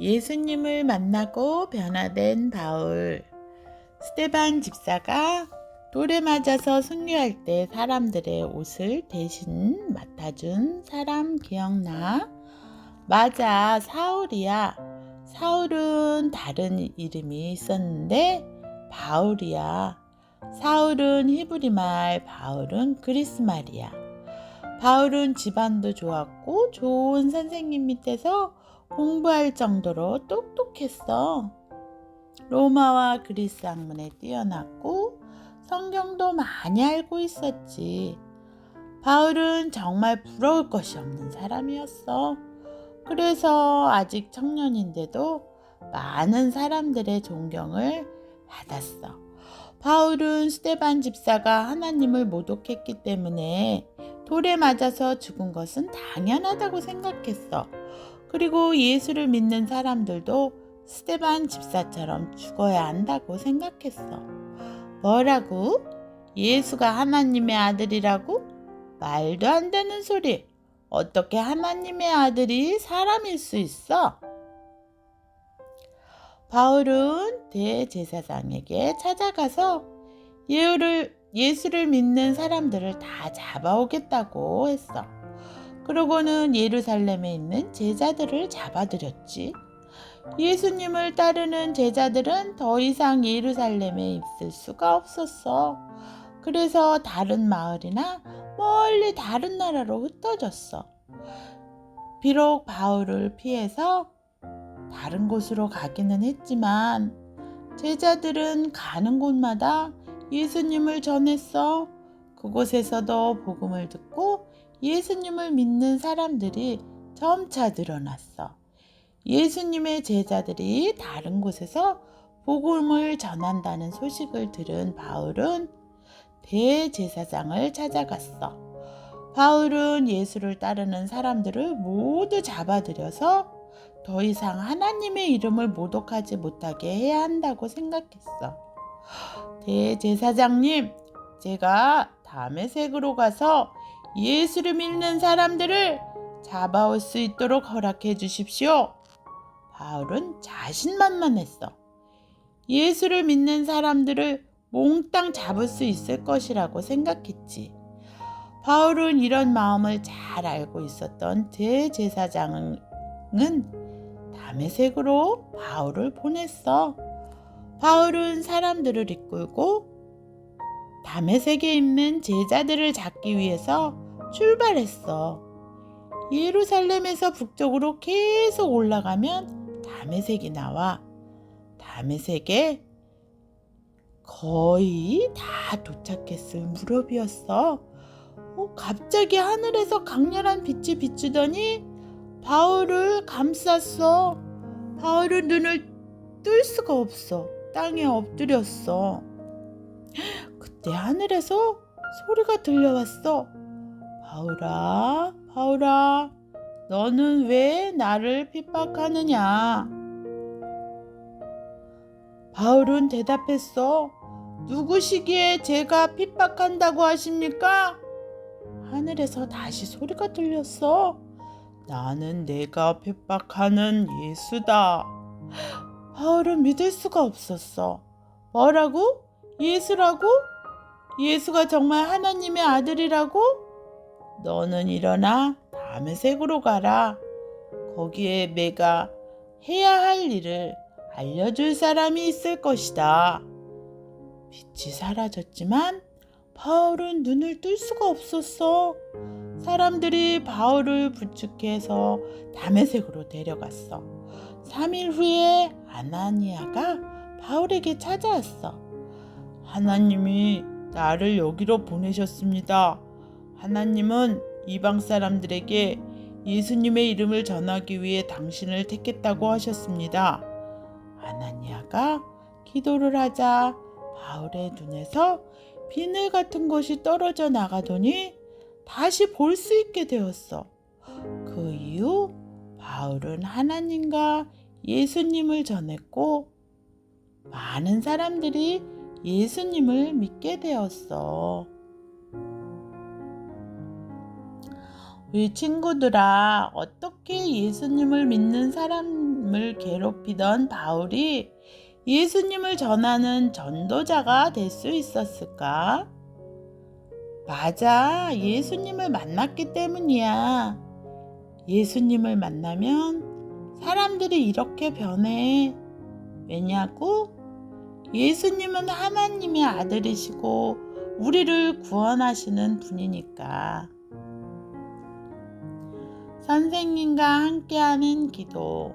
예수님을 만나고 변화된 바울. 스테반 집사가 돌에 맞아서 순교할 때 사람들의 옷을 대신 맡아준 사람 기억나? 맞아, 사울이야. 사울은 다른 이름이 있었는데 바울이야. 사울은 히브리 말, 바울은 그리스 말이야. 바울은 집안도 좋았고 좋은 선생님 밑에서 공부할 정도로 똑똑했어. 로마와 그리스 학문에 뛰어났고 성경도 많이 알고 있었지. 바울은 정말 부러울 것이 없는 사람이었어. 그래서 아직 청년인데도 많은 사람들의 존경을 받았어. 바울은 스테반 집사가 하나님을 모독했기 때문에 돌에 맞아서 죽은 것은 당연하다고 생각했어. 그리고 예수를 믿는 사람들도 스테반 집사처럼 죽어야 한다고 생각했어. 뭐라고? 예수가 하나님의 아들이라고? 말도 안 되는 소리. 어떻게 하나님의 아들이 사람일 수 있어? 바울은 대제사장에게 찾아가서 예수를, 예수를 믿는 사람들을 다 잡아오겠다고 했어. 그러고는 예루살렘에 있는 제자들을 잡아들였지. 예수님을 따르는 제자들은 더 이상 예루살렘에 있을 수가 없었어. 그래서 다른 마을이나 멀리 다른 나라로 흩어졌어. 비록 바울을 피해서 다른 곳으로 가기는 했지만 제자들은 가는 곳마다 예수님을 전했어. 그곳에서도 복음을 듣고 예수님을 믿는 사람들이 점차 늘어났어. 예수님의 제자들이 다른 곳에서 복음을 전한다는 소식을 들은 바울은 대제사장을 찾아갔어. 바울은 예수를 따르는 사람들을 모두 잡아들여서 더 이상 하나님의 이름을 모독하지 못하게 해야 한다고 생각했어. 대제사장님, 제가 다음에 색으로 가서 예수를 믿는 사람들을 잡아올 수 있도록 허락해 주십시오. 바울은 자신만만했어. 예수를 믿는 사람들을 몽땅 잡을 수 있을 것이라고 생각했지. 바울은 이런 마음을 잘 알고 있었던 대제사장은 담에색으로 바울을 보냈어. 바울은 사람들을 이끌고 담에색에 있는 제자들을 잡기 위해서 출발했어. 예루살렘에서 북쪽으로 계속 올라가면 담에색이 나와. 담에색에 거의 다 도착했을 무렵이었어. 어, 갑자기 하늘에서 강렬한 빛이 비추더니 바울을 감쌌어. 바울은 눈을 뜰 수가 없어. 땅에 엎드렸어. 그때 하늘에서 소리가 들려왔어. 바울아, 바울아, 너는 왜 나를 핍박하느냐? 바울은 대답했어. 누구시기에 제가 핍박한다고 하십니까? 하늘에서 다시 소리가 들렸어. 나는 내가 핍박하는 예수다. 바울은 믿을 수가 없었어. 뭐라고? 예수라고? 예수가 정말 하나님의 아들이라고? 너는 일어나 다음의 색으로 가라. 거기에 내가 해야 할 일을 알려줄 사람이 있을 것이다. 빛이 사라졌지만 바울은 눈을 뜰 수가 없었어. 사람들이 바울을 부축해서 담에색으로 데려갔어. 3일 후에 아나니아가 바울에게 찾아왔어. 하나님이 나를 여기로 보내셨습니다. 하나님은 이방 사람들에게 예수님의 이름을 전하기 위해 당신을 택했다고 하셨습니다. 아나니아가 기도를 하자 바울의 눈에서 비늘 같은 것이 떨어져 나가더니 다시 볼 수 있게 되었어. 그 이후 바울은 하나님과 예수님을 전했고 많은 사람들이 예수님을 믿게 되었어. 우리 친구들아, 어떻게 예수님을 믿는 사람을 괴롭히던 바울이 예수님을 전하는 전도자가 될 수 있었을까? 맞아. 예수님을 만났기 때문이야. 예수님을 만나면 사람들이 이렇게 변해. 왜냐고? 예수님은 하나님의 아들이시고 우리를 구원하시는 분이니까. 선생님과 함께하는 기도.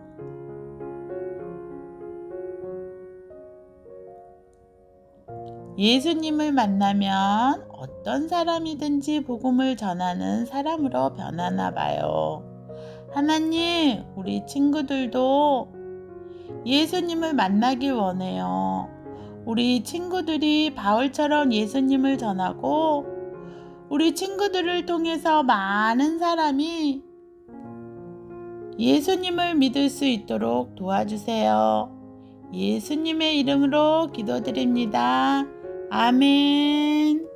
예수님을 만나면 어떤 사람이든지 복음을 전하는 사람으로 변하나 봐요. 하나님, 우리 친구들도 예수님을 만나길 원해요. 우리 친구들이 바울처럼 예수님을 전하고 우리 친구들을 통해서 많은 사람이 예수님을 믿을 수 있도록 도와주세요. 예수님의 이름으로 기도드립니다. 아멘.